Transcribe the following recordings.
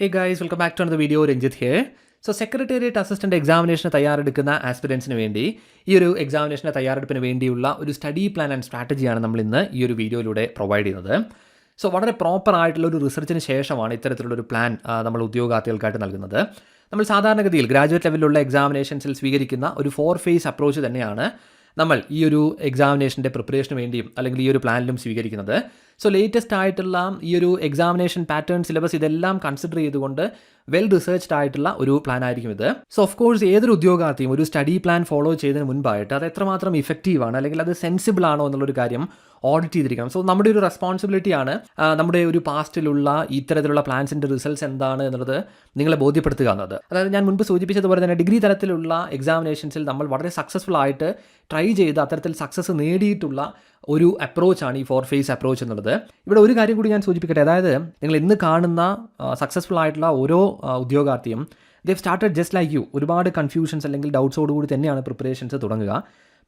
Hey guys welcome back to the video Ranjith here so secretariat assistant എക്സാമിനേഷന് തയ്യാറെടുക്കുന്ന ആസ്പിരൻസിന് വേണ്ടി ഈ ഒരു എക്സാമിനേഷന് തയ്യാറെടുപ്പിന് വേണ്ടിയുള്ള ഒരു സ്റ്റഡി പ്ലാൻ ആൻഡ് സ്ട്രാറ്റജിയാണ് നമ്മൾ ഇന്ന് ഈ ഒരു വീഡിയോയിലൂടെ പ്രൊവൈഡ് ചെയ്യുന്നത്. സോ വളരെ പ്രോപ്പർ ആയിട്ടുള്ള ഒരു റിസർച്ചിന് ശേഷമാണ് ഇത്തരത്തിലുള്ള ഒരു പ്ലാൻ നമ്മൾ ഉദ്യോഗാർത്ഥികൾക്കായിട്ട് നൽകുന്നത്. നമ്മൾ സാധാരണഗതിയിൽ ഗ്രാജുവേറ്റ് ലെവലിലുള്ള എക്സാമിനേഷൻസിൽ സ്വീകരിക്കുന്ന ഒരു ഫോർ ഫേസ് അപ്രോച്ച് തന്നെയാണ് നമ്മൾ ഈ ഒരു എക്സാമിനേഷന്റെ പ്രിപ്പറേഷന് വേണ്ടിയും അല്ലെങ്കിൽ ഈ ഒരു പ്ലാനിലും സ്വീകരിക്കുന്നത്. സോ ലേറ്റസ്റ്റ് ആയിട്ടുള്ള ഈ ഒരു എക്സാമിനേഷൻ പാറ്റേൺ സിലബസ് ഇതെല്ലാം കൺസിഡർ ചെയ്തുകൊണ്ട് വെൽ റിസർച്ച്ഡ് ആയിട്ടുള്ള ഒരു പ്ലാൻ ആയിരിക്കും ഇത്. സോ ഓഫ് കോഴ്സ് ഏതൊരു ഉദ്യോഗാർത്ഥിയും ഒരു സ്റ്റഡി പ്ലാൻ ഫോളോ ചെയ്തതിന് മുൻപായിട്ട് അത് എത്രമാത്രം ഇഫക്റ്റീവ് ആണ് അല്ലെങ്കിൽ അത് സെൻസിബിൾ ആണോ എന്നുള്ളൊരു കാര്യം ഓഡിറ്റ് ചെയ്തിരിക്കണം. സോ നമ്മുടെ ഒരു റെസ്പോൺസിബിലിറ്റി ആണ് നമ്മുടെ ഒരു പാസ്റ്റിലുള്ള ഇത്തരത്തിലുള്ള പ്ലാൻസിന്റെ റിസൾട്ട്സ് എന്താണ് എന്നുള്ളത് നിങ്ങളെ ബോധ്യപ്പെടുത്തുക എന്നത്. അതായത് ഞാൻ മുൻപ് സൂചിപ്പിച്ചതുപോലെ തന്നെ ഡിഗ്രി തലത്തിലുള്ള എക്സാമിനേഷൻസിൽ നമ്മൾ വളരെ സക്സസ്ഫുൾ ആയിട്ട് ട്രൈ ചെയ്ത് അത്തരത്തിൽ സക്സസ് നേടിയിട്ടുള്ള ഒരു അപ്രോച്ചാണ് ഈ ഫോർ ഫേസ് അപ്രോച്ച് എന്നുള്ളത്. ഇവിടെ ഒരു കാര്യം കൂടി ഞാൻ സൂചിപ്പിക്കട്ടെ. അതായത് നിങ്ങൾ ഇന്ന് കാണുന്ന സക്സസ്ഫുൾ ആയിട്ടുള്ള ഓരോ ഉദ്യോഗാർത്ഥിയും they've started just like you ഒരുപാട് കൺഫ്യൂഷൻസ് അല്ലെങ്കിൽ ഡൗട്ട്സോടുകൂടി തന്നെയാണ് പ്രിപ്പറേഷൻസ് തുടങ്ങുക.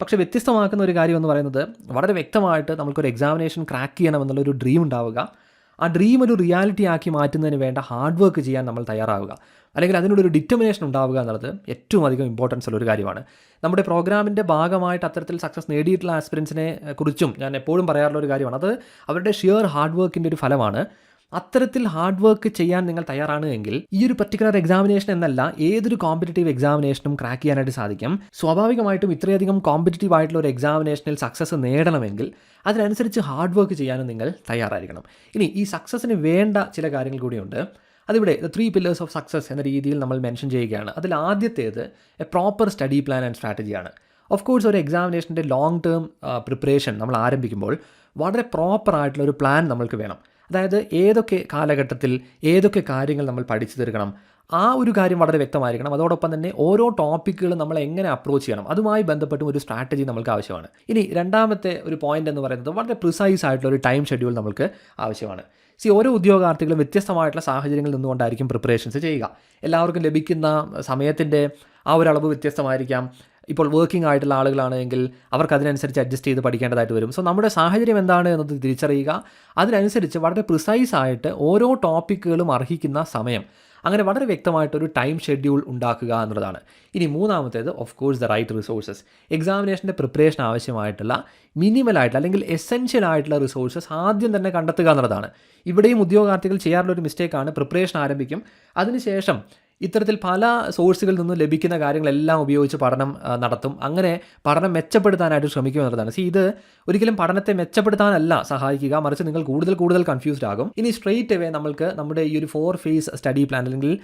പക്ഷേ വ്യത്യസ്തമാക്കുന്ന ഒരു കാര്യം എന്ന് പറയുന്നത് വളരെ വ്യക്തമായിട്ട് നമുക്കൊരു എക്സാമിനേഷൻ ക്രാക്ക് ചെയ്യണം എന്നുള്ളൊരു ഡ്രീം ഉണ്ടാവുക. ആ ഡ്രീം ഒരു റിയാലിറ്റി ആക്കി മാറ്റുന്നതിന് വേണ്ട ഹാർഡ് വർക്ക് ചെയ്യാൻ നമ്മൾ തയ്യാറാവുക. അല്ലെങ്കിൽ അതിനോടൊരു ഡിറ്റർമിനേഷൻ ഉണ്ടാവുക എന്നുള്ളത് ഏറ്റവും അധികം ഇമ്പോർട്ടൻസ് ഉള്ള ഒരു കാര്യമാണ്. നമ്മുടെ പ്രോഗ്രാമിന്റെ ഭാഗമായിട്ട് അത്തരത്തിൽ സക്സസ് നേടിയിട്ടുള്ള ആസ്പിരൻസിനെ കുറിച്ചും ഞാൻ എപ്പോഴും പറയാറുള്ള ഒരു കാര്യമാണ്. അത് അവരുടെ ഷിയർ ഹാർഡ് വർക്കിന്റെ ഒരു ഫലമാണ്. അത്തരത്തിൽ ഹാർഡ് വർക്ക് ചെയ്യാൻ നിങ്ങൾ തയ്യാറാണ് എങ്കിൽ ഈ ഒരു പർട്ടിക്കുലർ എക്സാമിനേഷൻ എന്നല്ല ഏതൊരു കോമ്പറ്റേറ്റീവ് എക്സാമിനേഷനും ക്രാക്ക് ചെയ്യാനായിട്ട് സാധിക്കും. സ്വാഭാവികമായിട്ടും ഇത്രയധികം കോമ്പറ്റേറ്റീവ് ആയിട്ടുള്ള ഒരു എക്സാമിനേഷനിൽ സക്സസ് നേടണമെങ്കിൽ അതിനനുസരിച്ച് ഹാർഡ് വർക്ക് ചെയ്യാനും നിങ്ങൾ തയ്യാറായിരിക്കണം. ഇനി ഈ സക്സസ്സിന് വേണ്ട ചില കാര്യങ്ങൾ കൂടിയുണ്ട്. അതിവിടെ the three pillars of success എന്ന രീതിയിൽ നമ്മൾ മെൻഷൻ ചെയ്യുകയാണ്. അതിൽ ആദ്യത്തേത് a proper study plan and സ്ട്രാറ്റജിയാണ് of course ഒരു എക്സാമിനേഷന്റെ ലോങ് ടേം പ്രിപ്പറേഷൻ നമ്മൾ ആരംഭിക്കുമ്പോൾ വളരെ പ്രോപ്പർ ആയിട്ടുള്ള ഒരു പ്ലാൻ നമ്മൾക്ക് വേണം. അതായത് ഏതൊക്കെ കാലഘട്ടത്തിൽ ഏതൊക്കെ കാര്യങ്ങൾ നമ്മൾ പഠിച്ചു തീർക്കണം ആ ഒരു കാര്യം വളരെ വ്യക്തമായിരിക്കണം. അതോടൊപ്പം തന്നെ ഓരോ ടോപ്പിക്കുകൾ നമ്മൾ എങ്ങനെ അപ്രോച്ച് ചെയ്യണം അതുമായി ബന്ധപ്പെട്ടും ഒരു സ്ട്രാറ്റജി നമുക്ക് ആവശ്യമാണ്. ഇനി രണ്ടാമത്തെ ഒരു പോയിന്റ് എന്ന് പറയുന്നത് വളരെ പ്രിസൈസ് ആയിട്ടുള്ള ഒരു ടൈം ഷെഡ്യൂൾ നമുക്ക് ആവശ്യമാണ്. സി ഓരോ ഉദ്യോഗാർത്ഥികളും വ്യത്യസ്തമായിട്ടുള്ള സാഹചര്യങ്ങളിൽ നിന്നുകൊണ്ടായിരിക്കും പ്രിപ്പറേഷൻസ് ചെയ്യുക. എല്ലാവർക്കും ലഭിക്കുന്ന സമയത്തിന്റെ ആ ഒരു അളവ് വ്യത്യസ്തമായിരിക്കാം. ഇപ്പോൾ വർക്കിംഗ് ആയിട്ടുള്ള ആളുകളാണെങ്കിൽ അവർക്ക് അതിനനുസരിച്ച് അഡ്ജസ്റ്റ് ചെയ്ത് പഠിക്കേണ്ടതായിട്ട് വരും. സോ നമ്മുടെ സാഹചര്യം എന്താണ് എന്നത് തിരിച്ചറിയുക. അതിനനുസരിച്ച് വളരെ പ്രിസൈസ് ആയിട്ട് ഓരോ ടോപ്പിക്കുകളും അർഹിക്കുന്ന സമയം. അങ്ങനെ വളരെ വ്യക്തമായിട്ടൊരു ടൈം ഷെഡ്യൂൾ ഉണ്ടാക്കുക എന്നുള്ളതാണ്. ഇനി മൂന്നാമത്തേത് of course the right resources എക്സാമിനേഷന്റെ preparation ആവശ്യമായിട്ടുള്ള മിനിമലായിട്ടുള്ള അല്ലെങ്കിൽ എസെൻഷ്യൽ ആയിട്ടുള്ള റിസോഴ്സസ് ആദ്യം തന്നെ കണ്ടെത്തുക എന്നുള്ളതാണ്. ഇവിടെയും ഉദ്യോഗാർത്ഥികൾ ചെയ്യാറുള്ള ഒരു മിസ്റ്റേക്കാണ് പ്രിപ്പറേഷൻ ആരംഭിക്കും. അതിനുശേഷം ഇത്തരത്തിൽ പല സോഴ്സുകളിൽ നിന്നും ലഭിക്കുന്ന കാര്യങ്ങളെല്ലാം ഉപയോഗിച്ച് പഠനം നടത്തും. അങ്ങനെ പഠനം മെച്ചപ്പെടുത്താനായിട്ട് ശ്രമിക്കും എന്നുള്ളതാണ്. സി ഇത് ഒരിക്കലും പഠനത്തെ മെച്ചപ്പെടുത്താനല്ല സഹായിക്കുക. മറിച്ച് നിങ്ങൾ കൂടുതൽ കൂടുതൽ കൺഫ്യൂസ്ഡ് ആകും. ഇനി സ്ട്രെയിറ്റ് അവേ നമ്മൾക്ക് നമ്മുടെ ഈ ഒരു ഫോർ ഫേസ് സ്റ്റഡി പ്ലാൻ അല്ലെങ്കിൽ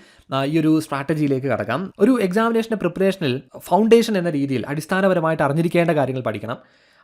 ഈ ഒരു സ്ട്രാറ്റജിയിലേക്ക് കടക്കാം. ഒരു എക്സാമിനേഷന്റെ പ്രിപ്പറേഷനിൽ ഫൗണ്ടേഷൻ എന്ന രീതിയിൽ അടിസ്ഥാനപരമായിട്ട് അറിഞ്ഞിരിക്കേണ്ട കാര്യങ്ങൾ പഠിക്കണം.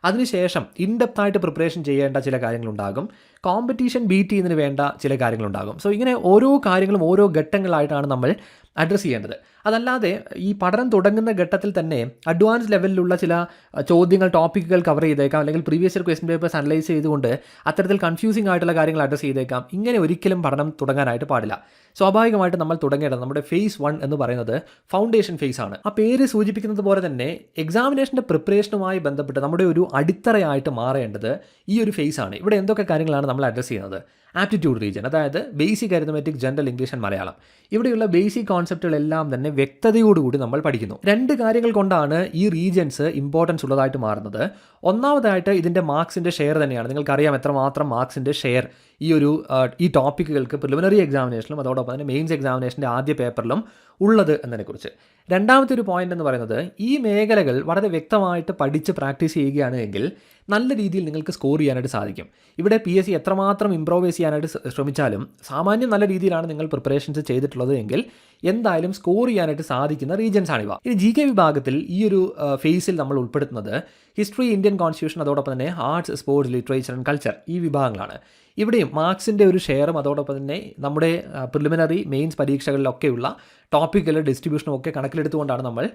അതിനുശേഷം ഇൻഡെപ്തായിട്ട് പ്രിപ്പറേഷൻ ചെയ്യേണ്ട ചില കാര്യങ്ങളുണ്ടാകും. കോമ്പറ്റീഷൻ ബീറ്റ് ചെയ്യുന്നതിന് വേണ്ട ചില കാര്യങ്ങളുണ്ടാകും. സോ ഇങ്ങനെ ഓരോ കാര്യങ്ങളും ഓരോ ഘട്ടങ്ങളായിട്ടാണ് നമ്മൾ അഡ്രസ്സ് ചെയ്യേണ്ടത്. അതല്ലാതെ ഈ പഠനം തുടങ്ങുന്ന ഘട്ടത്തിൽ തന്നെ അഡ്വാൻസ് ലെവലിലുള്ള ചില ചോദ്യങ്ങൾ ടോപ്പിക്കുകൾ കവർ ചെയ്തേക്കാം. അല്ലെങ്കിൽ previous year question papers analyse ചെയ്തുകൊണ്ട് അത്തരത്തിൽ കൺഫ്യൂസിംഗ് ആയിട്ടുള്ള കാര്യങ്ങൾ അഡ്രസ്സ് ചെയ്തേക്കാം. ഇങ്ങനെ ഒരിക്കലും പഠനം തുടങ്ങാനായിട്ട് പാടില്ല. സ്വാഭാവികമായിട്ട് നമ്മൾ തുടങ്ങേണ്ടത് നമ്മുടെ ഫേസ് വൺ എന്ന് പറയുന്നത് ഫൗണ്ടേഷൻ ഫേസ് ആണ്. ആ പേര് സൂചിപ്പിക്കുന്നത് പോലെ തന്നെ എക്സാമിനേഷന്റെ പ്രിപ്പറേഷനുമായി ബന്ധപ്പെട്ട് നമ്മുടെ ഒരു അടിത്തറയായിട്ട് മാറേണ്ടത് ഈ ഒരു ഫേസ് ആണ്. ഇവിടെ എന്തൊക്കെ കാര്യങ്ങളാണ് നമ്മൾ അഡ്രസ്സ് ചെയ്യുന്നത്? ആപ്റ്റിറ്റ്യൂഡ് റീജിയൻ അതായത് basic arithmetic general English and Malayalam ഇവിടെയുള്ള ബേസിക് കോൺസെപ്റ്റുകളെല്ലാം തന്നെ വ്യക്തതയോടുകൂടി നമ്മൾ പഠിക്കുന്നു. രണ്ട് കാര്യങ്ങൾ കൊണ്ടാണ് ഈ റീജിയൻസ് ഇമ്പോർട്ടൻസ് ഉള്ളതായിട്ട് മാറുന്നത്. ഒന്നാമതായിട്ട് ഇതിന്റെ മാർക്സിന്റെ ഷെയർ തന്നെയാണ്. നിങ്ങൾക്കറിയാം എത്രമാത്രം മാർക്സിന്റെ ഷെയർ ഈ ഒരു ഈ ടോപ്പിക്കുകൾക്ക് പ്രിലിമിനറി എക്സാമിനേഷനിലും അതോടൊപ്പം തന്നെ മെയിൻസ് എക്സാമിനേഷന്റെ ആദ്യ പേപ്പറിലും ഉള്ളത് എന്നതിനെക്കുറിച്ച്. രണ്ടാമത്തെ ഒരു പോയിന്റ് എന്ന് പറയുന്നത് ഈ മേഖലകൾ വളരെ വ്യക്തമായിട്ട് പഠിച്ച് പ്രാക്ടീസ് ചെയ്യുകയാണ് എങ്കിൽ നല്ല രീതിയിൽ നിങ്ങൾക്ക് സ്കോർ ചെയ്യാനായിട്ട് സാധിക്കും. ഇവിടെ പി എസ് സി എത്രമാത്രം ഇമ്പ്രോവൈസ് ചെയ്യാനായിട്ട് ശ്ര- ശ്രമിച്ചാലും സാമാന്യം നല്ല രീതിയിലാണ് നിങ്ങൾ പ്രിപ്പറേഷൻസ് ചെയ്തിട്ടുള്ളത് എങ്കിൽ എന്തായാലും സ്കോർ ചെയ്യാനായിട്ട് സാധിക്കുന്ന റീജൻസ് ആണിവ. ഇനി ജി കെ വിഭാഗത്തിൽ ഈ ഒരു ഫേസിൽ നമ്മൾ ഉൾപ്പെടുത്തുന്നത് ഹിസ്റ്ററി ഇന്ത്യൻ കോൺസ്റ്റിറ്റ്യൂഷൻ അതോടൊപ്പം തന്നെ arts sports literature and culture ഈ വിഭാഗങ്ങളാണ്. ഇവിടെയും മാർക്സിന്റെ ഒരു ഷെയറും അതോടൊപ്പം തന്നെ നമ്മുടെ പ്രിലിമിനറി മെയിൻസ് പരീക്ഷകളിലൊക്കെയുള്ള ടോപ്പിക്കുകളുടെ ഡിസ്ട്രിബ്യൂഷനും ഒക്കെ കണക്കിലെടുത്തുകൊണ്ടാണ് നമ്മൾ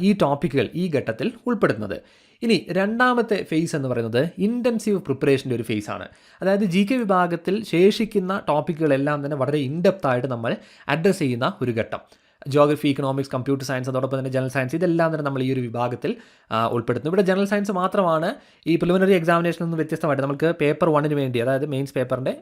ഈ ടോപ്പിക്കുകൾ ഈ ഘട്ടത്തിൽ ഉൾപ്പെടുത്തുന്നത്. ഇനി രണ്ടാമത്തെ ഫേസ് എന്ന് പറയുന്നത് ഇന്റൻസീവ് പ്രിപ്പറേഷന്റെ ഒരു ഫേസ് ആണ്. അതായത് ജി കെ വിഭാഗത്തിൽ ശേഷിക്കുന്ന ടോപ്പിക്കുകളെല്ലാം തന്നെ വളരെ ഇൻഡെപ്തായിട്ട് നമ്മൾ അഡ്രസ്സ് ചെയ്യുന്ന ഒരു ഘട്ടം. ജോഗ്രഫി ഇക്കണോമിക്സ് കമ്പ്യൂട്ടർ സയൻസ് അതോടൊപ്പം തന്നെ ജനറൽ സയൻസ് ഇതെല്ലാം തന്നെ നമ്മൾ ഈ ഒരു വിഭാഗത്തിൽ ഉൾപ്പെടുത്തുന്നു. ഇവിടെ ജനറൽ സയൻസ് മാത്രമാണ് ഈ പ്രിലിമിനറി എക്സാമിനേഷനിൽ നിന്ന് വ്യത്യസ്തമായിട്ട് നമുക്ക് പേപ്പർ വണ്ണിന് വേണ്ടി അതായത് മെയിൻസ് പേപ്പറിന്റെ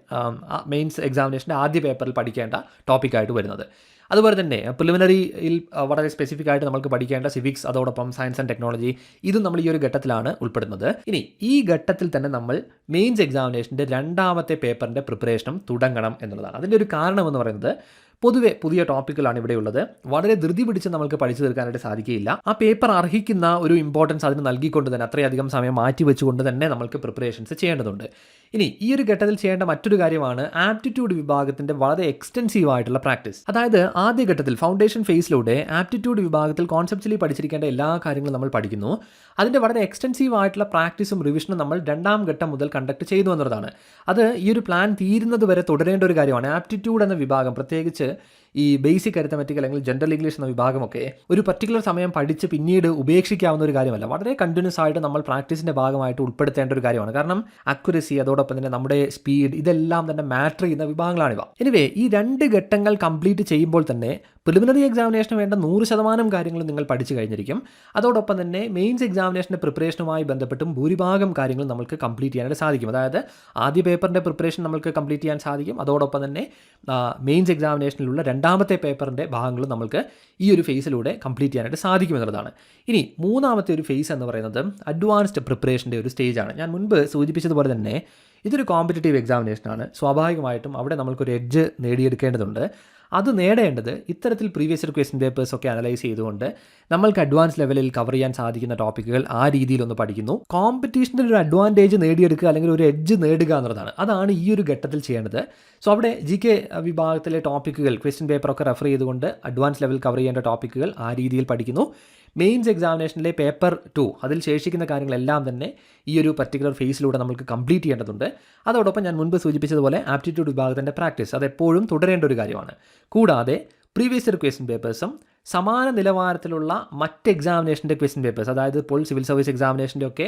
മെയിൻസ് എക്സാമിനേഷന്റെ ആദ്യ പേപ്പറിൽ പഠിക്കേണ്ട ടോപ്പിക്കായിട്ട് വരുന്നത്. അതുപോലെ തന്നെ പ്രിലിമിനറിയിൽ വളരെ സ്പെസിഫിക് ആയിട്ട് നമുക്ക് പഠിക്കേണ്ട സിവിക്സ് അതോടൊപ്പം സയൻസ് ആൻഡ് ടെക്നോളജി ഇതും നമ്മൾ ഈ ഒരു ഘട്ടത്തിലാണ് ഉൾപ്പെടുന്നത്. ഇനി ഈ ഘട്ടത്തിൽ തന്നെ നമ്മൾ മെയിൻസ് എക്സാമിനേഷന്റെ രണ്ടാമത്തെ പേപ്പറിന്റെ പ്രിപ്പറേഷനും തുടങ്ങണം എന്നുള്ളതാണ്. അതിന്റെ ഒരു കാരണം എന്ന് പറയുന്നത് പൊതുവെ പുതിയ ടോപ്പിക്കുകളാണ് ഇവിടെയുള്ളത് വളരെ ധൃതി പിടിച്ച് നമുക്ക് പഠിച്ചു തീർക്കാനായിട്ട് സാധിക്കില്ല ആ പേപ്പർ അർഹിക്കുന്ന ഒരു ഇമ്പോർട്ടൻസ് അതിന് നൽകിക്കൊണ്ട് തന്നെ അത്രയധികം സമയം മാറ്റി വെച്ചുകൊണ്ട് തന്നെ നമുക്ക് പ്രിപ്പറേഷൻസ് ചെയ്യേണ്ടതുണ്ട്. ഇനി ഈ ഒരു ഘട്ടത്തിൽ ചെയ്യേണ്ട മറ്റൊരു കാര്യമാണ് ആപ്റ്റിറ്റ്യൂഡ് വിഭാഗത്തിന്റെ വളരെ എക്സ്റ്റൻസീവ് ആയിട്ടുള്ള പ്രാക്ടീസ്. അതായത് ആദ്യ ഘട്ടത്തിൽ ഫൗണ്ടേഷൻ ഫേസിലൂടെ ആപ്റ്റിറ്റ്യൂഡ് വിഭാഗത്തിൽ കോൺസെപ്റ്റ്സിലി പഠിച്ചിരിക്കേണ്ട എല്ലാ കാര്യങ്ങളും നമ്മൾ പഠിക്കുന്നു. അതിന്റെ വളരെ എക്സ്റ്റൻസീവ് ആയിട്ടുള്ള പ്രാക്ടീസും റിവിഷനും നമ്മൾ രണ്ടാം ഘട്ടം മുതൽ കണ്ടക്ട് ചെയ്തു എന്നുള്ളതാണ്. അത് ഈ ഒരു പ്ലാൻ തീരുന്നത് വരെ തുടരേണ്ട ഒരു കാര്യമാണ്. ആപ്റ്റിറ്റ്യൂഡ് എന്ന വിഭാഗം പ്രത്യേകിച്ച് ഈ ബേസിക് അരിത്തമെറ്റിക് അല്ലെങ്കിൽ ജനറൽ ഇംഗ്ലീഷ് എന്ന വിഭാഗമൊക്കെ ഒരു പർട്ടിക്കുലർ സമയം പഠിച്ച് പിന്നീട് ഉപേക്ഷിക്കാവുന്ന ഒരു കാര്യമല്ല. വളരെ കണ്ടിന്യൂസ് ആയിട്ട് നമ്മൾ പ്രാക്ടീസിന്റെ ഭാഗമായിട്ട് ഉൾപ്പെടുത്തേണ്ട ഒരു കാര്യമാണ്. കാരണം അക്യുറസി അതോടൊപ്പം തന്നെ നമ്മുടെ സ്പീഡ് ഇതെല്ലാം തന്നെ മാറ്റർ ചെയ്യുന്ന വിഭാഗങ്ങളാണിവ. എനിവേ ഈ രണ്ട് ഘട്ടങ്ങൾ കംപ്ലീറ്റ് ചെയ്യുമ്പോൾ തന്നെ പ്രിലിമിനറി എക്സാമിനേഷന് വേണ്ട നൂറ് ശതമാനം കാര്യങ്ങൾ നിങ്ങൾ പഠിച്ചു കഴിഞ്ഞിരിക്കും. അതോടൊപ്പം തന്നെ മെയിൻസ് എക്സാമിനേഷന്റെ പ്രിപ്പറേഷനുമായി ബന്ധപ്പെട്ടും ഭൂരിഭാഗം കാര്യങ്ങൾ നമുക്ക് കംപ്ലീറ്റ് ചെയ്യാനായിട്ട് സാധിക്കും. അതായത് ആദ്യ പേപ്പറിന്റെ പ്രിപ്പറേഷൻ നമുക്ക് കംപ്ലീറ്റ് ചെയ്യാൻ സാധിക്കും. അതോടൊപ്പം തന്നെ മെയിൻസ് എക്സാമിനേഷനിലുള്ള രണ്ടാമത്തെ പേപ്പറിന്റെ ഭാഗങ്ങളും നമുക്ക് ഈ ഒരു ഫേസിലൂടെ കംപ്ലീറ്റ് ചെയ്യാനായിട്ട് സാധിക്കും എന്നുള്ളതാണ്. ഇനി മൂന്നാമത്തെ ഒരു ഫേസ് എന്ന് പറയുന്നത് അഡ്വാൻസ്ഡ് പ്രിപ്പറേഷന്റെ ഒരു സ്റ്റേജാണ് ഞാൻ മുൻപ് സൂചിപ്പിച്ചതുപോലെ തന്നെ ഇതൊരു കോമ്പറ്റേറ്റീവ് എക്സാമിനേഷനാണ് സ്വാഭാവികമായിട്ടും അവിടെ നമുക്കൊരു എഡ്ജ് നേടിയെടുക്കേണ്ടതുണ്ട്. അത് നേടേണ്ടത് ഇത്തരത്തിൽ പ്രീവിയസ് ഇയർ ക്വസ്റ്റ്യൻ പേപ്പേഴ്സ് ഒക്കെ അനലൈസ് ചെയ്തുകൊണ്ട് നമ്മൾക്ക് അഡ്വാൻസ് ലെവലിൽ കവർ ചെയ്യാൻ സാധിക്കുന്ന ടോപ്പിക്കുകൾ ആ രീതിയിലൊന്ന് പഠിക്കുന്നു. കോമ്പറ്റീഷന്റെ ഒരു അഡ്വാന്റേജ് നേടിയെടുക്കുക അല്ലെങ്കിൽ ഒരു എഡ്ജ് നേടുക എന്നുള്ളതാണ്. അതാണ് ഈ ഒരു ഘട്ടത്തിൽ ചെയ്യേണ്ടത്. സോ അവിടെ ജി കെ വിഭാഗത്തിലെ ടോപ്പിക്കുകൾ ക്വസ്റ്റ്യൻ പേപ്പറൊക്കെ റെഫർ ചെയ്തുകൊണ്ട് അഡ്വാൻസ് ലെവൽ കവർ ചെയ്യേണ്ട ടോപ്പിക്കുകൾ ആ രീതിയിൽ പഠിക്കുന്നു. മെയിൻസ് എക്സാമിനേഷനിലെ പേപ്പർ ടു അതിൽ ശേഷിക്കുന്ന കാര്യങ്ങളെല്ലാം തന്നെ ഈ ഒരു പർട്ടിക്കുലർ ഫേസിലൂടെ നമുക്ക് കംപ്ലീറ്റ് ചെയ്യേണ്ടതുണ്ട്. അതോടൊപ്പം ഞാൻ മുൻപ് സൂചിപ്പിച്ചതുപോലെ ആപ്റ്റിറ്റ്യൂഡ് വിഭാഗത്തിന്റെ പ്രാക്ടീസ് അത് എപ്പോഴും തുടരേണ്ട ഒരു കാര്യമാണ്. കൂടാതെ പ്രീവിയസ് ഇയർ ക്വസ്റ്റ്യൻ പേപ്പേഴ്സും സമാന നിലവാരത്തിലുള്ള മറ്റ് എക്സാമിനേഷന്റെ ക്വസ്റ്റ്യൻ പേപ്പേഴ്സ് അതായത് ഇപ്പോൾ സിവിൽ സർവീസ് എക്സാമിനേഷന്റെ ഒക്കെ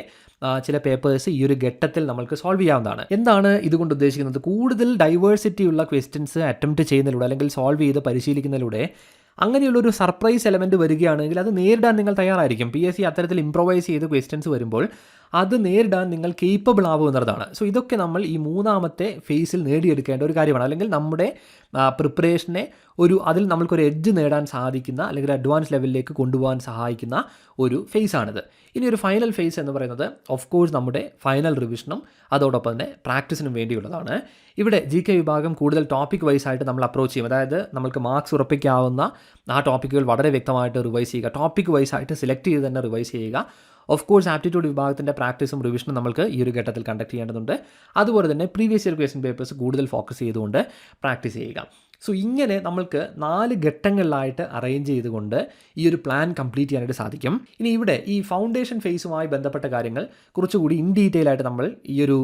ചില പേപ്പേഴ്സ് ഈ ഒരു ഘട്ടത്തിൽ നമുക്ക് സോൾവ് ചെയ്യാവുന്നതാണ്. എന്താണ് ഇതുകൊണ്ട് ഉദ്ദേശിക്കുന്നത്? കൂടുതൽ ഡൈവേഴ്സിറ്റി ഉള്ള ക്വസ്റ്റ്യൻസ് അറ്റംപ്റ്റ് ചെയ്യുന്നതിലൂടെ അല്ലെങ്കിൽ സോൾവ് ചെയ്ത് പരിശീലിക്കുന്നതിലൂടെ അങ്ങനെയുള്ള ഒരു സർപ്രൈസ് എലമെന്റ് വരികയാണെങ്കിൽ അത് നേരിടാൻ നിങ്ങൾ തയ്യാറായിരിക്കും. പി എസ് സി അത്തരത്തിൽ ഇംപ്രൊവൈസ് ചെയ്ത് ക്വസ്റ്റ്യൻസ് വരുമ്പോൾ അത് നേരിടാൻ നിങ്ങൾ കേപ്പബിൾ ആവും എന്നതാണ് സോ ഇതൊക്കെ നമ്മൾ ഈ മൂന്നാമത്തെ ഫേസിൽ നേടിയെടുക്കേണ്ട ഒരു കാര്യമാണ്. അല്ലെങ്കിൽ നമ്മുടെ പ്രിപ്പറേഷനെ ഒരു അതിൽ നമ്മൾക്കൊരു എഡ്ജ് നേടാൻ സാധിക്കുന്ന അല്ലെങ്കിൽ അഡ്വാൻസ് ലെവലിലേക്ക് കൊണ്ടുപോകാൻ സഹായിക്കുന്ന ഒരു ഫേസാണിത് ഇനി ഒരു ഫൈനൽ ഫേസ് എന്ന് പറയുന്നത് ഓഫ് കോഴ്സ് നമ്മുടെ ഫൈനൽ റിവിഷനും അതോടൊപ്പം തന്നെ പ്രാക്ടീസിനും വേണ്ടിയുള്ളതാണ്. ഇവിടെ ജി കെ വിഭാഗം കൂടുതൽ ടോപ്പിക് വൈസ് ആയിട്ട് നമ്മൾ അപ്രോച്ച് ചെയ്യും. അതായത് നമ്മൾക്ക് മാർക്സ് ഉറപ്പിക്കാവുന്ന ആ ടോപ്പിക്കുകൾ വളരെ വ്യക്തമായിട്ട് റിവൈസ് ചെയ്യുക ടോപ്പിക് വൈസ് ആയിട്ട് സെലക്ട് ചെയ്ത് തന്നെ റിവൈസ് ചെയ്യുക. ഓഫ് കോഴ്സ് ആപ്റ്റിറ്റ്യൂഡ് വിഭാഗത്തിന്റെ പ്രാക്ടീസും റിവിഷനും നമുക്ക് ഈ ഒരു ഘട്ടത്തിൽ കണ്ടക്ട് ചെയ്യേണ്ടതുണ്ട്. അതുപോലെ തന്നെ പ്രീവിയസ് ഇയർ ക്വസ്റ്റ്യൻ പേപ്പേഴ്സ് കൂടുതൽ ഫോക്കസ് ചെയ്തുകൊണ്ട് പ്രാക്ടീസ് ചെയ്യുക. സോ ഇങ്ങനെ നമുക്ക് നാല് ഘട്ടങ്ങളിലായിട്ട് അറേഞ്ച് ചെയ്തുകൊണ്ട് ഈ ഒരു പ്ലാൻ കംപ്ലീറ്റ് ചെയ്യാനായിട്ട് സാധിക്കും. ഇനി ഇവിടെ ഈ ഫൗണ്ടേഷൻ ഫേസുമായി ബന്ധപ്പെട്ട കാര്യങ്ങൾ കുറച്ചുകൂടി ഇൻ ഡീറ്റെയിൽ ആയിട്ട് നമ്മൾ ഈ ഒരു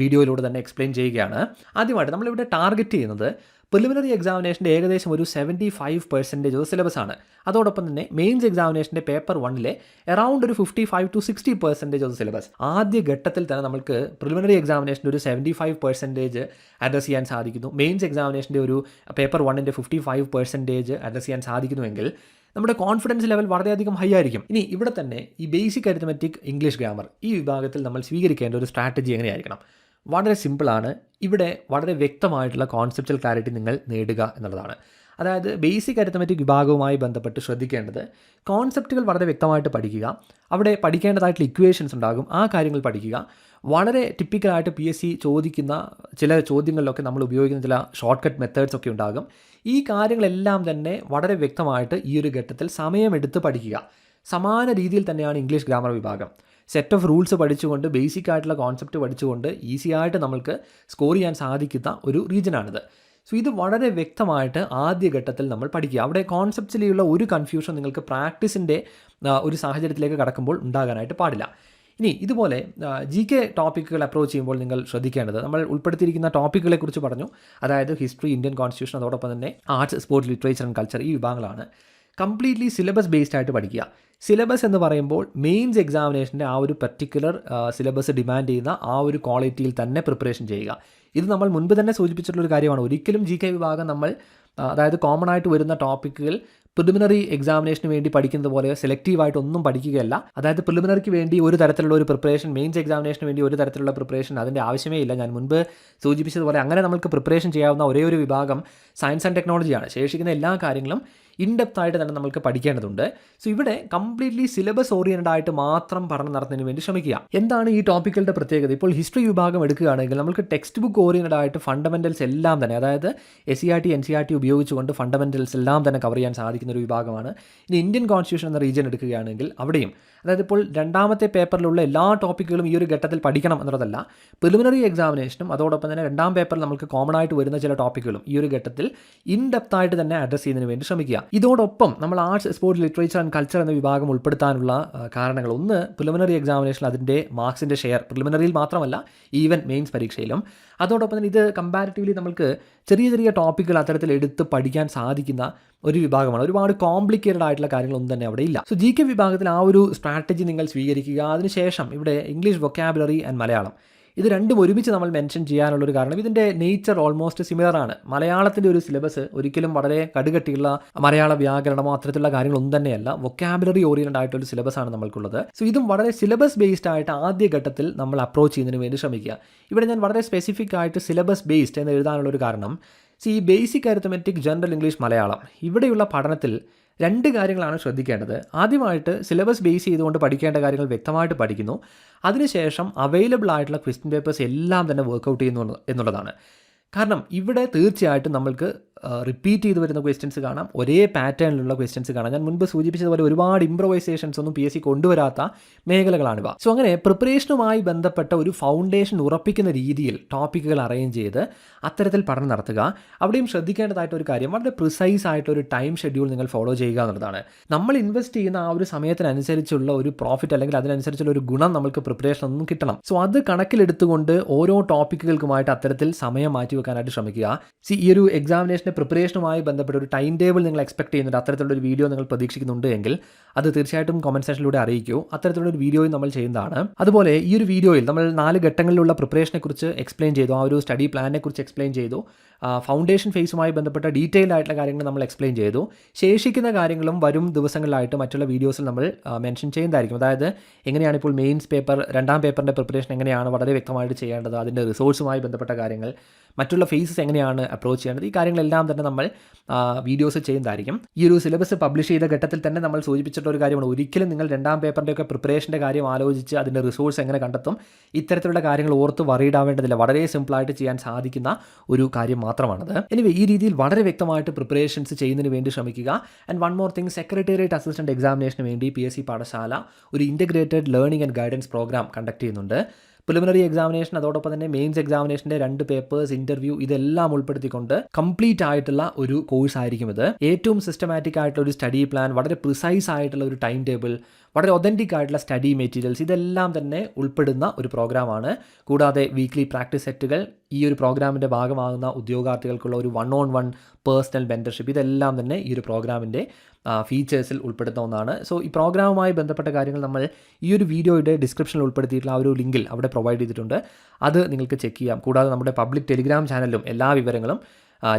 വീഡിയോയിലൂടെ തന്നെ എക്സ്പ്ലെയിൻ ചെയ്യുകയാണ്. ആദ്യമായിട്ട് നമ്മളിവിടെ ടാർഗറ്റ് ചെയ്യുന്നത് പ്രിലിമിനറി എക്സാമിനേഷന്റെ ഏകദേശം ഒരു സെവന്റി ഫൈവ് പെർസെന്റേജ് സിലബസ് ആണ്. അതോടൊപ്പം തന്നെ മെയിൻസ് എക്സാമിനേഷന്റെ പേപ്പർ വണ്ണിലെ അറൌണ്ട് ഒരു fifty five to sixty percentage of syllabus ആദ്യ ഘട്ടത്തിൽ തന്നെ നമുക്ക് പ്രിലിമിനറി എക്സാമിനേഷന്റെ ഒരു സെവന്റി ഫൈവ് പെർസെന്റേജ് അഡ്രസ് ചെയ്യാൻ സാധിക്കുന്നു. മെയിൻസ് എക്സാമിനേഷന്റെ ഒരു പേപ്പർ വണ്ണിന്റെ ഫിഫ്റ്റി ഫൈവ് പെർസെന്റേജ് അഡ്രസ് ചെയ്യാൻ സാധിക്കുന്നുവെങ്കിൽ നമ്മുടെ കോൺഫിഡൻസ് ലെവൽ വളരെയധികം ഹൈ ആയിരിക്കും. ഇനി ഇവിടെ തന്നെ ഈ ബേസിക് അരിത്തമെറ്റിക് ഇംഗ്ലീഷ് ഗ്രാമർ ഈ വിഭാഗത്തിൽ നമ്മൾ സ്വീകരിക്കേണ്ട ഒരു സ്ട്രാറ്റജി എങ്ങനെയായിരിക്കണം? വളരെ സിമ്പിളാണ്. ഇവിടെ വളരെ വ്യക്തമായിട്ടുള്ള കോൺസെപ്റ്റൽ ക്ലാരിറ്റി നിങ്ങൾ നേടുക എന്നുള്ളതാണ്. അതായത് ബേസിക് അരിത്തമെറ്റിക് വിഭാഗവുമായി ബന്ധപ്പെട്ട് ശ്രദ്ധിക്കേണ്ടത് കോൺസെപ്റ്റുകൾ വളരെ വ്യക്തമായിട്ട് പഠിക്കുക അവിടെ പഠിക്കേണ്ടതായിട്ടുള്ള ഇക്വേഷൻസ് ഉണ്ടാകും ആ കാര്യങ്ങൾ പഠിക്കുക. വളരെ ടിപ്പിക്കലായിട്ട് പി എസ് സി ചോദിക്കുന്ന ചില ചോദ്യങ്ങളിലൊക്കെ നമ്മൾ ഉപയോഗിക്കുന്ന ചില ഷോർട്ട് കട്ട് മെത്തേഡ്സ് ഒക്കെ ഉണ്ടാകും. ഈ കാര്യങ്ങളെല്ലാം തന്നെ വളരെ വ്യക്തമായിട്ട് ഈ ഒരു ഘട്ടത്തിൽ സമയമെടുത്ത് പഠിക്കുക. സമാന രീതിയിൽ തന്നെയാണ് ഇംഗ്ലീഷ് ഗ്രാമർ വിഭാഗം. സെറ്റ് ഓഫ് റൂൾസ് പഠിച്ചുകൊണ്ട് ബേസിക് ആയിട്ടുള്ള കോൺസെപ്റ്റ് പഠിച്ചുകൊണ്ട് ഈസി ആയിട്ട് നമ്മൾക്ക് സ്കോർ ചെയ്യാൻ സാധിക്കുന്ന ഒരു റീജിയനാണിത് സോ ഇത് വളരെ വ്യക്തമായിട്ട് ആദ്യ ഘട്ടത്തിൽ നമ്മൾ പഠിക്കുക. അവിടെ കോൺസെപ്റ്റ്സിലുള്ള ഒരു കൺഫ്യൂഷൻ നിങ്ങൾക്ക് പ്രാക്ടീസിന്റെ ഒരു സാഹചര്യത്തിലേക്ക് കടക്കുമ്പോൾ ഉണ്ടാകാനായിട്ട് പാടില്ല. ഇനി ഇതുപോലെ ജി കെ ടോപ്പിക്കുകൾ അപ്രോച്ച് ചെയ്യുമ്പോൾ നിങ്ങൾ ശ്രദ്ധിക്കേണ്ടത് നമ്മൾ ഉൾപ്പെടുത്തിയിരിക്കുന്ന ടോപ്പിക്കുകളെ കുറിച്ച് പറഞ്ഞു. അതായത് ഹിസ്റ്ററി ഇന്ത്യൻ കോൺസ്റ്റിറ്റ്യൂഷൻ അതോടൊപ്പം തന്നെ arts sports literature and culture ഈ വിഭാഗങ്ങളാണ്. കംപ്ലീറ്റ്ലി സിലബസ് ബേസ്ഡ് ആയിട്ട് പഠിക്കുക. സിലബസ് എന്ന് പറയുമ്പോൾ മെയിൻസ് എക്സാമിനേഷന്റെ ആ ഒരു പെർട്ടിക്കുലർ സിലബസ് ഡിമാൻഡ് ചെയ്യുന്ന ആ ഒരു ക്വാളിറ്റിയിൽ തന്നെ പ്രിപ്പറേഷൻ ചെയ്യുക. ഇത് നമ്മൾ മുൻപ് തന്നെ സൂചിപ്പിച്ചിട്ടുള്ള ഒരു കാര്യമാണ്. ഒരിക്കലും ജി കെ വിഭാഗം നമ്മൾ അതായത് കോമൺ ആയിട്ട് വരുന്ന ടോപ്പിക്കുകൾ പ്രിലിമിനറി എക്സാമിനേഷന് വേണ്ടി പഠിക്കുന്നത് പോലെ സെലക്റ്റീവായിട്ട് ഒന്നും പഠിക്കുകയല്ല. അതായത് പ്രിലിമിനറിക്ക് വേണ്ടി ഒരു തരത്തിലുള്ള ഒരു പ്രിപ്പറേഷൻ മെയിൻസ് എക്സാമിനേഷന് വേണ്ടി ഒരു തരത്തിലുള്ള പ്രിപ്പറേഷൻ അതിന്റെ ആവശ്യമേ ഇല്ല. ഞാൻ മുൻപ് സൂചിപ്പിച്ചതുപോലെ അങ്ങനെ നമുക്ക് പ്രിപ്പറേഷൻ ചെയ്യാവുന്ന ഒരേ ഒരു വിഭാഗം സയൻസ് ആൻഡ് ടെക്നോളജിയാണ് ശേഷിക്കുന്ന എല്ലാ കാര്യങ്ങളും ഇൻഡെപ്ത് ആയിട്ട് തന്നെ നമുക്ക് പഠിക്കേണ്ടതുണ്ട്. സോ ഇവിടെ കംപ്ലീറ്റ്ലി സിലബസ് ഓറിയന്റഡ് ആയിട്ട് മാത്രം പഠനം നടത്തുന്നതിന് വേണ്ടി ശ്രമിക്കുക. എന്താണ് ഈ ടോപ്പിക്കുകളുടെ പ്രത്യേകത? ഇപ്പോൾ ഹിസ്റ്ററി വിഭാഗം എടുക്കുകയാണെങ്കിൽ നമുക്ക് ടെക്സ്റ്റ് ബുക്ക് ഓറിയന്റഡ് ആയിട്ട് ഫണ്ടമെന്റൽസ് എല്ലാം തന്നെ അതായത് S C R T N C R T ഉപയോഗിച്ചുകൊണ്ട് ഫണ്ടമെന്റൽസ് എല്ലാം തന്നെ കവർ ചെയ്യാൻ സാധിക്കുന്ന ഒരു വിഭാഗമാണ്. ഇനി ഇന്ത്യൻ കോൺസ്റ്റിറ്റ്യൂഷൻ എന്ന റീജിയൻ എടുക്കുകയാണെങ്കിൽ അവിടെയും അതായത് ഇപ്പോൾ രണ്ടാമത്തെ പേപ്പറിലുള്ള എല്ലാ ടോപ്പിക്കുകളും ഈ ഒരു ഘട്ടത്തിൽ പഠിക്കണം എന്നുള്ളതല്ല പ്രിലിമിനറി എക്സാമിനേഷനും അതോടൊപ്പം തന്നെ രണ്ടാം പേപ്പറിൽ നമുക്ക് കോമൺ ആയിട്ട് വരുന്ന ചില ടോപ്പിക്കുകളും ഈ ഒരു ഘട്ടത്തിൽ ഇൻ ഡെപ്ത് ആയിട്ട് തന്നെ അഡ്രസ് ചെയ്യുന്നതിന് വേണ്ടി ശ്രമിക്കുക. ഇതോടൊപ്പം നമ്മൾ arts sports literature and culture എന്ന വിഭാഗം ഉൾപ്പെടുത്താനുള്ള കാരണങ്ങൾ. ഒന്ന് പ്രിലിമിനറി എക്സാമിനേഷനിൽ അതിന്റെ മാർക്സിന്റെ ഷെയർ. പ്രിലിമിനറിയിൽ മാത്രമല്ല ഈവൻ മെയിൻസ് പരീക്ഷയിലും. അതോടൊപ്പം തന്നെ ഇത് കമ്പാരിറ്റീവ്ലി നമുക്ക് ചെറിയ ചെറിയ ടോപ്പിക്കുകൾ അത്തരത്തിൽ എടുത്ത് പഠിക്കാൻ സാധിക്കുന്ന ഒരു വിഭാഗമാണ്. ഒരുപാട് കോംപ്ലിക്കേറ്റഡ് ആയിട്ടുള്ള കാര്യങ്ങളൊന്നും തന്നെ അവിടെ ഇല്ല. സോ ജി കെ വിഭാഗത്തിൽ ആ ഒരു സ്ട്രാറ്റജി നിങ്ങൾ സ്വീകരിക്കുക. അതിനുശേഷം ഇവിടെ ഇംഗ്ലീഷ് വൊക്കാബുലറി ആൻഡ് മലയാളം. ഇത് രണ്ടും ഒരുമിച്ച് നമ്മൾ മെൻഷൻ ചെയ്യാനുള്ളൊരു കാരണം. ഇതിന്റെ നേച്ചർ ഓൾമോസ്റ്റ് സിമിലർ ആണ്. മലയാളത്തിന്റെ ഒരു സിലബസ് ഒരിക്കലും വളരെ കടുകട്ടിയുള്ള മലയാള വ്യാകരണമോ അത്തരത്തിലുള്ള കാര്യങ്ങളൊന്നും തന്നെയല്ല. വൊക്കാബുലറി ഓറിയന്റഡ് ഒരു സിലബസ് ആണ് നമ്മൾക്കുള്ളത്. സോ ഇതും വളരെ സിലബസ് ബേസ്ഡ് ആയിട്ട് ആദ്യ ഘട്ടത്തിൽ നമ്മൾ അപ്രോച്ച് ചെയ്യുന്നതിന് വേണ്ടി ശ്രമിക്കുക. ഇവിടെ ഞാൻ വളരെ സ്പെസിഫിക് ആയിട്ട് സിലബസ് ബേസ്ഡ് എന്ന് എഴുതാനുള്ള ഒരു കാരണം. സി ഈ basic arithmetic general English Malayalam. ഇവിടെയുള്ള പഠനത്തിൽ രണ്ട് കാര്യങ്ങളാണ് ശ്രദ്ധിക്കേണ്ടത്. ആദ്യമായിട്ട് സിലബസ് ബേസ് ചെയ്തുകൊണ്ട് പഠിക്കേണ്ട കാര്യങ്ങൾ വ്യക്തമായിട്ട് പഠിക്കുന്നു. അതിനുശേഷം അവൈലബിൾ ആയിട്ടുള്ള ക്വസ്റ്റ്യൻ പേപ്പേഴ്സ് എല്ലാം തന്നെ വർക്കൗട്ട് ചെയ്യുന്നു എന്നുള്ളതാണ്. കാരണം ഇവിടെ തീർച്ചയായിട്ടും നമ്മൾക്ക് റിപ്പീറ്റ് ചെയ്ത് വരുന്ന ക്വസ്റ്റ്യൻസ് കാണാം. ഒരേ പാറ്റേണിലുള്ള ക്വസ്റ്റ്യൻസ് കാണാം. ഞാൻ മുൻപ് സൂചിപ്പിച്ചതുപോലെ ഒരുപാട് ഇംപ്രവൈസേഷൻസ് ഒന്നും പി എസ് സി കൊണ്ടുവരാത്ത മേഖലകളാണിവ സോ അങ്ങനെ പ്രിപ്പറേഷനുമായി ബന്ധപ്പെട്ട ഒരു ഫൗണ്ടേഷൻ ഉറപ്പിക്കുന്ന രീതിയിൽ ടോപ്പിക്കുകൾ അറേഞ്ച് ചെയ്ത് അത്തരത്തിൽ പഠനം നടത്തുക. അവിടെയും ശ്രദ്ധിക്കേണ്ടതായിട്ട് ഒരു കാര്യം വളരെ പ്രിസൈസ് ആയിട്ട് ഒരു ടൈം ഷെഡ്യൂൾ നിങ്ങൾ ഫോളോ ചെയ്യുക എന്നുള്ളതാണ്. നമ്മൾ ഇൻവെസ്റ്റ് ചെയ്യുന്ന ആ ഒരു സമയത്തിനനുസരിച്ചുള്ള ഒരു പ്രോഫിറ്റ് അല്ലെങ്കിൽ അതിനനുസരിച്ചുള്ള ഒരു ഗുണം നമുക്ക് പ്രിപ്പറേഷൻ ഒന്നും കിട്ടണം. സോ അത് കണക്കിലെടുത്തുകൊണ്ട് ഓരോ ടോപ്പിക്കുകൾക്കുമായിട്ട് അത്തരത്തിൽ സമയം മാറ്റി വെക്കാനായിട്ട് ശ്രമിക്കുക. സി ഈ ഒരു എക്സാമിനേഷന്റെ പ്രിപ്പറേഷനുമായി ബന്ധപ്പെട്ട ഒരു ടൈം ടേബിൾ നിങ്ങൾ എക്സ്പെക്ട് ചെയ്യുന്നുണ്ട്. അത്തരത്തിലുള്ള ഒരു വീഡിയോ നിങ്ങൾ പ്രതീക്ഷിക്കുന്നുണ്ട് എങ്കിൽ അത് തീർച്ചയായിട്ടും കമന്റ് സെക്ഷനിലൂടെ അറിയിക്കൂ. അത്തരത്തിലുള്ള ഒരു വീഡിയോയും നമ്മൾ ചെയ്യുന്നതാണ്. അതുപോലെ ഈ ഒരു വീഡിയോയിൽ നമ്മൾ നാല് ഘട്ടങ്ങളിലുള്ള പ്രിപ്പറേഷനെക്കുറിച്ച് എക്സ്പ്ലെയിൻ ചെയ്തു. ആ ഒരു സ്റ്റഡി പ്ലാനിനെക്കുറിച്ച് എക്സ്പ്ലെയിൻ ചെയ്തു. ഫൗണ്ടേഷൻ ഫേസുമായി ബന്ധപ്പെട്ട ഡീറ്റെയിൽഡ് ആയിട്ടുള്ള കാര്യങ്ങൾ നമ്മൾ എക്സ്പ്ലെയിൻ ചെയ്തു. ശേഷിക്കുന്ന കാര്യങ്ങളും വരും ദിവസങ്ങളിലായിട്ട് മറ്റുള്ള വീഡിയോസിൽ നമ്മൾ മെൻഷൻ ചെയ്യുന്നതായിരിക്കും. അതായത് എങ്ങനെയാണ് ഇപ്പോൾ മെയിൻസ് പേപ്പർ രണ്ടാം പേപ്പറിന്റെ പ്രിപ്പറേഷൻ എങ്ങനെയാണ് വളരെ വ്യക്തമായിട്ട് ചെയ്യേണ്ടത് അതിന്റെ റിസോഴ്സുമായി ബന്ധപ്പെട്ട കാര്യങ്ങൾ മറ്റുള്ള ഫേസസ് എങ്ങനെയാണ് അപ്രോച്ച് ചെയ്യേണ്ടത് ഈ കാര്യങ്ങളെല്ലാം തന്നെ നമ്മൾ വീഡിയോസ് ചെയ്യുന്നതായിരിക്കും. ഈ ഒരു സിലബസ് പബ്ലിഷ് ചെയ്ത ഘട്ടത്തിൽ തന്നെ നമ്മൾ സൂചിപ്പിച്ചിട്ടുള്ള ഒരു കാര്യമാണ്. ഒരിക്കലും നിങ്ങൾ രണ്ടാം പേപ്പറിന്റെയൊക്കെ പ്രിപ്പറേഷന്റെ കാര്യം ആലോചിച്ച് അതിന്റെ റിസോഴ്സ് എങ്ങനെ കണ്ടെത്തും ഇത്തരത്തിലുള്ള കാര്യങ്ങൾ ഓർത്ത് വറിയിടാവേണ്ടതില്ല വളരെ സിമ്പിളായിട്ട് ചെയ്യാൻ സാധിക്കുന്ന ഒരു കാര്യം മാത്രമാണത്. എനിവേ ഈ രീതിയിൽ വളരെ വ്യക്തമായിട്ട് പ്രിപ്പറേഷൻസ് ചെയ്യുന്നതിന് വേണ്ടി ശ്രമിക്കുക. And one more thing secretariat assistant എക്സാമിനേഷന് വേണ്ടി പി എസ് സി പാഠശാല ഒരു integrated learning and guidance programme conduct ചെയ്യുന്നുണ്ട്. പ്രിലിമിനറി എക്സാമിനേഷൻ അതോടൊപ്പം തന്നെ മെയിൻസ് എക്സാമിനേഷന്റെ രണ്ട് പേപ്പേഴ്സ് ഇന്റർവ്യൂ ഇതെല്ലാം ഉൾപ്പെടുത്തിക്കൊണ്ട് കംപ്ലീറ്റ് ആയിട്ടുള്ള ഒരു കോഴ്സ് ആയിരിക്കും ഇത്. ഏറ്റവും സിസ്റ്റമാറ്റിക് ആയിട്ടുള്ള ഒരു സ്റ്റഡി പ്ലാൻ വളരെ പ്രിസൈസ് ആയിട്ടുള്ള ഒരു ടൈം ടേബിൾ വളരെ ഒതന്റിക് ആയിട്ടുള്ള സ്റ്റഡി മെറ്റീരിയൽസ് ഇതെല്ലാം തന്നെ ഉൾപ്പെടുന്ന ഒരു പ്രോഗ്രാമാണ് കൂടാതെ വീക്ക്ലി പ്രാക്ടീസ് സെറ്റുകൾ ഈ ഒരു പ്രോഗ്രാമിന്റെ ഭാഗമാകുന്ന ഉദ്യോഗാർത്ഥികൾക്കുള്ള ഒരു one on one personal mentorship ഇതെല്ലാം തന്നെ ഈ ഒരു പ്രോഗ്രാമിന്റെ ഫീച്ചേഴ്സിൽ ഉൾപ്പെടുന്ന ഒന്നാണ്. സോ ഈ പ്രോഗ്രാമുമായി ബന്ധപ്പെട്ട കാര്യങ്ങൾ നമ്മൾ ഈ ഒരു വീഡിയോയുടെ ഡിസ്ക്രിപ്ഷനിൽ ഉൾപ്പെടുത്തിയിട്ടുള്ള ആ ഒരു ലിങ്കിൽ അവിടെ പ്രൊവൈഡ് ചെയ്തിട്ടുണ്ട്. അത് നിങ്ങൾക്ക് ചെക്ക് ചെയ്യാം. കൂടാതെ നമ്മുടെ പബ്ലിക് ടെലിഗ്രാം ചാനലിലും എല്ലാ വിവരങ്ങളും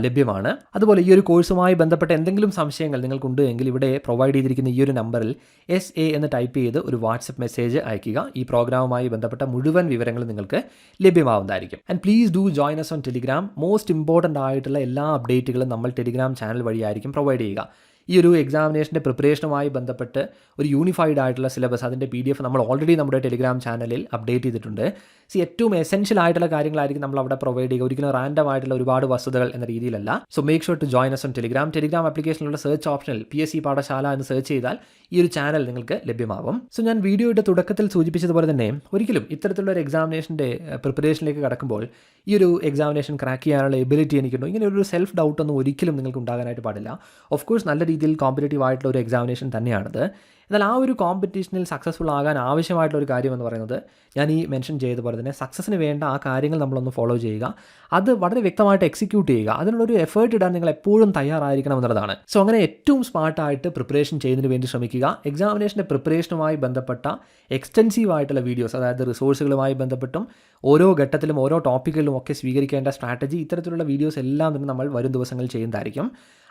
ലഭ്യമാണ്. അതുപോലെ ഈ ഒരു കോഴ്സുമായി ബന്ധപ്പെട്ട എന്തെങ്കിലും സംശയങ്ങൾ നിങ്ങൾക്കുണ്ട് എങ്കിൽ ഇവിടെ പ്രൊവൈഡ് ചെയ്തിരിക്കുന്ന ഈ ഒരു നമ്പറിൽ എസ് എ എന്ന് ടൈപ്പ് ചെയ്ത് ഒരു വാട്സപ്പ് മെസ്സേജ് അയക്കുക ഈ പ്രോഗ്രാമുമായി ബന്ധപ്പെട്ട മുഴുവൻ വിവരങ്ങളും നിങ്ങൾക്ക് ലഭ്യമാവുന്നതായിരിക്കും. And please do join us on Telegram most important ആയിട്ടുള്ള എല്ലാ അപ്ഡേറ്റുകളും നമ്മൾ ടെലിഗ്രാം ചാനൽ വഴിയായിരിക്കും പ്രൊവൈഡ് ചെയ്യുക. ഈ ഒരു എക്സാമിനേഷന്റെ പ്രിപ്പറേഷനുമായി ബന്ധപ്പെട്ട് ഒരു യൂണിഫൈഡ് ആയിട്ടുള്ള സിലബസ് അതിന്റെ പി നമ്മൾ ഓൾറെഡി നമ്മുടെ ടെലിഗ്രാം ചാനലിൽ അപ്ഡേറ്റ് ചെയ്തിട്ടുണ്ട്. സി ഏറ്റവും എസെൻഷ്യൽ ആയിട്ടുള്ള കാര്യങ്ങളായിരിക്കും നമ്മൾ അവിടെ പ്രൊവൈഡ് ചെയ്യുക. ഒരിക്കലും റാൻഡം ആയിട്ടുള്ള ഒരുപാട് വസ്തുതകൾ എന്ന രീതിയിലല്ല. So make sure to join us on Telegram Telegram ആപ്ലിക്കേഷനിലുള്ള search ഓപ്ഷനിൽ പി എസ് സി പാഠശാല എന്ന് സെർച്ച് ചെയ്താൽ ഈ ഒരു ചാനൽ നിങ്ങൾക്ക് ലഭ്യമാകും സോ ഞാൻ വീഡിയോയുടെ തുടക്കത്തിൽ സൂചിപ്പിച്ചതുപോലെ തന്നെ ഒരിക്കലും ഇത്തരത്തിലുള്ള ഒരു എക്സാമിനേഷന്റെ പ്രിപ്പറേഷനിലേക്ക് കടക്കുമ്പോൾ ഈ ഒരു എക്സാമിനേഷൻ ക്രാക്ക് ചെയ്യാനുള്ള എബിലിറ്റി എനിക്കുണ്ടോ? ഇങ്ങനെ ഒരു സെൽഫ് ഡൗട്ട് ഒന്നും ഒരിക്കലും നിങ്ങൾക്ക് ഉണ്ടാകാനായിട്ട് പാടില്ല. ഓഫ് കോഴ്സ് നല്ല രീതിയിൽ കോമ്പറ്റേറ്റീവ് ആയിട്ടുള്ള ഒരു എക്സാമിനേഷൻ തന്നെയാണിത്. എന്നാൽ ആ ഒരു കോമ്പറ്റീഷനിൽ സക്സസ്ഫുൾ ആകാൻ ആവശ്യമായിട്ടുള്ള ഒരു കാര്യം എന്ന് പറയുന്നത് ഞാൻ ഈ മെൻഷൻ ചെയ്ത പോലെ തന്നെ സക്സസ്സിന് വേണ്ട ആ കാര്യങ്ങൾ നമ്മളൊന്ന് ഫോളോ ചെയ്യുക. അത് വളരെ വ്യക്തമായിട്ട് എക്സിക്യൂട്ട് ചെയ്യുക. അതിനുള്ളൊരു എഫേർട്ട് ഇടാൻ നിങ്ങൾ എപ്പോഴും തയ്യാറായിരിക്കണം എന്നുള്ളതാണ്. സോ അങ്ങനെ ഏറ്റവും സ്മാർട്ടായിട്ട് പ്രിപ്പറേഷൻ ചെയ്യുന്നതിന് വേണ്ടി ശ്രമിക്കുക. എക്സാമിനേഷന്റെ പ്രിപ്പറേഷനുമായി ബന്ധപ്പെട്ട എക്സ്റ്റെൻസീവ് ആയിട്ടുള്ള വീഡിയോസ് അതായത് റിസോഴ്സുകളുമായി ബന്ധപ്പെട്ടും ഓരോ ഘട്ടത്തിലും ഓരോ ടോപ്പിക്കുകളിലും ഒക്കെ സ്വീകരിക്കേണ്ട സ്ട്രാറ്റജി ഇത്തരത്തിലുള്ള വീഡിയോസ് എല്ലാം തന്നെ നമ്മൾ വരും ദിവസങ്ങളിൽ ചെയ്യുന്നതായിരിക്കും.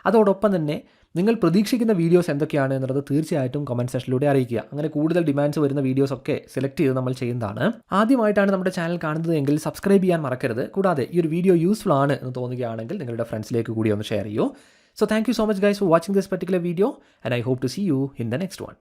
അതോടൊപ്പം തന്നെ നിങ്ങൾ പ്രതീക്ഷിക്കുന്ന വീഡിയോസ് എന്തൊക്കെയാണ് എന്നുള്ളത് തീർച്ചയായിട്ടും കമന്റ് സെക്ഷനിലൂടെ അറിയിക്കുക. അങ്ങനെ കൂടുതൽ ഡിമാൻഡ്സ് വരുന്ന വീഡിയോസ് ഒക്കെ സെലക്ട് ചെയ്ത് നമ്മൾ ചെയ്യുന്നതാണ്. ആദ്യമായിട്ടാണ് നമ്മുടെ ചാനൽ കാണുന്നത് എങ്കിൽ സബ്സ്ക്രൈബ് ചെയ്യാൻ മറക്കരുത്. കൂടാതെ ഈ ഒരു വീഡിയോ യൂസ്ഫുൾ ആണ് എന്ന് തോന്നുകയാണെങ്കിൽ നിങ്ങളുടെ ഫ്രണ്ട്സിലേക്ക് കൂടി ഒന്ന് ഷെയർ ചെയ്യൂ. So thank you so much guys for watching this particular video and I hope to see you in the next one